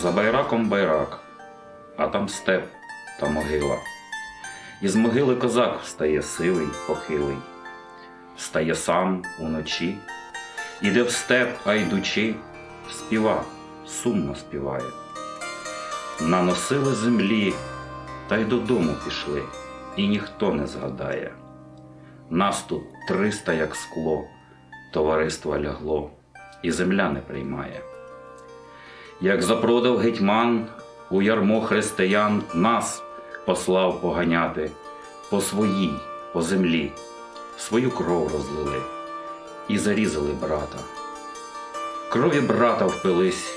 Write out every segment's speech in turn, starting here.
За байраком байрак, а там степ та могила. Із могили козак встає сивий, похилий, встає сам уночі, іде в степ, а йдучи, співа, сумно співає. Наносили землі, та й додому пішли, і ніхто не згадає. Нас тут триста, як скло, товариство лягло, і земля не приймає. Як запродав гетьман у ярмо християн нас послав поганяти по своїй, по землі, свою кров розлили і зарізали брата. Крові брата впились,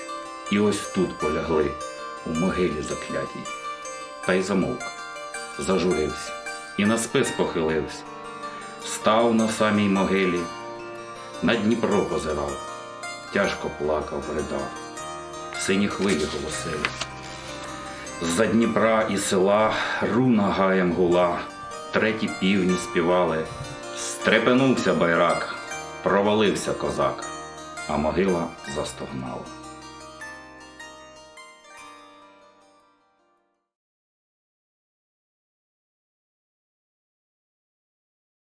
і ось тут полягли у могилі заклятій. Та й замовк, зажурився і на спис похилився, став на самій могилі, на Дніпро позирав, тяжко плакав, ридав, сині хвилі голосили. З-за Дніпра і села руна гаєм гула, треті півні співали, стрепенувся байрак, провалився козак, а могила застогнала.